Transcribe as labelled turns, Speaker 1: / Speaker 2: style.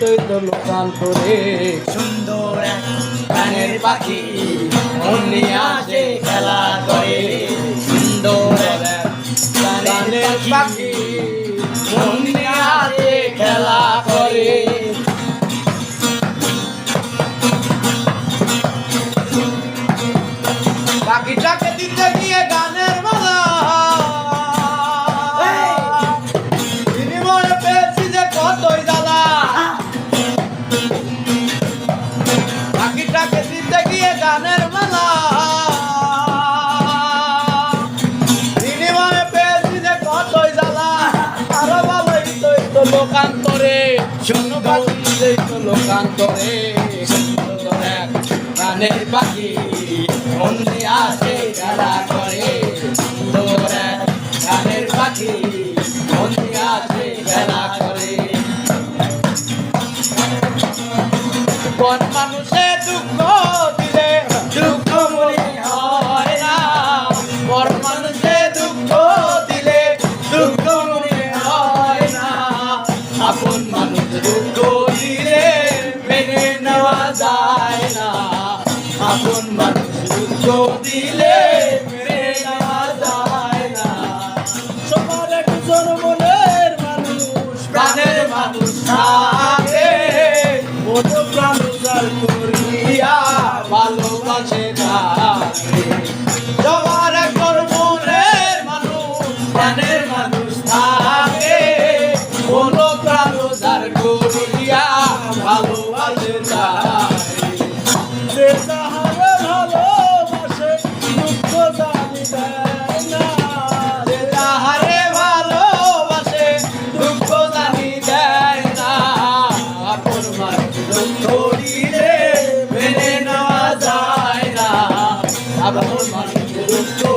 Speaker 1: তুই তো লোকান্তরে
Speaker 2: সুন্দর এক গানের পাখি। মন নিয়ে আসে খেলা করে সুন্দর গানের পাখি
Speaker 1: পাখি
Speaker 2: মন আসে খেলা করে
Speaker 1: পাখিটাকে দিতে পাখিটাকে দিতে গিয়ে গানের মালা। বিনিময়ে পেয়েছি যে কতই জ্বালা, আরও ভালোই তুই তো লোকান্তরে। শূন্য পাখি তুই তো লোকান্তরে।
Speaker 2: গানের পাখি, মন নিয়ে আসে করে।
Speaker 1: কোন মানুষে দিলে, দুঃখ মনে হয় না। পর মানুষে দিলে, দুঃখ মনে হয় না।
Speaker 2: আপন মানুষ দুঃখ দিলে যায় না। আপন মানুষ দুঃখ দিলে মেনে যায় না।
Speaker 1: সবার একজন মনের মানুষ,
Speaker 2: প্রাণের মানুষ থাকে।
Speaker 1: মন প্রাণ উজাড় করিয়া
Speaker 2: ভালোবাসে তাকে
Speaker 1: সবার একজন মনের মানুষ,
Speaker 2: প্রাণের মানুষ থাকে। কোন প্রাণ উদ্ধার করিয়া ভালোবাসে
Speaker 1: না।
Speaker 2: যে মেনে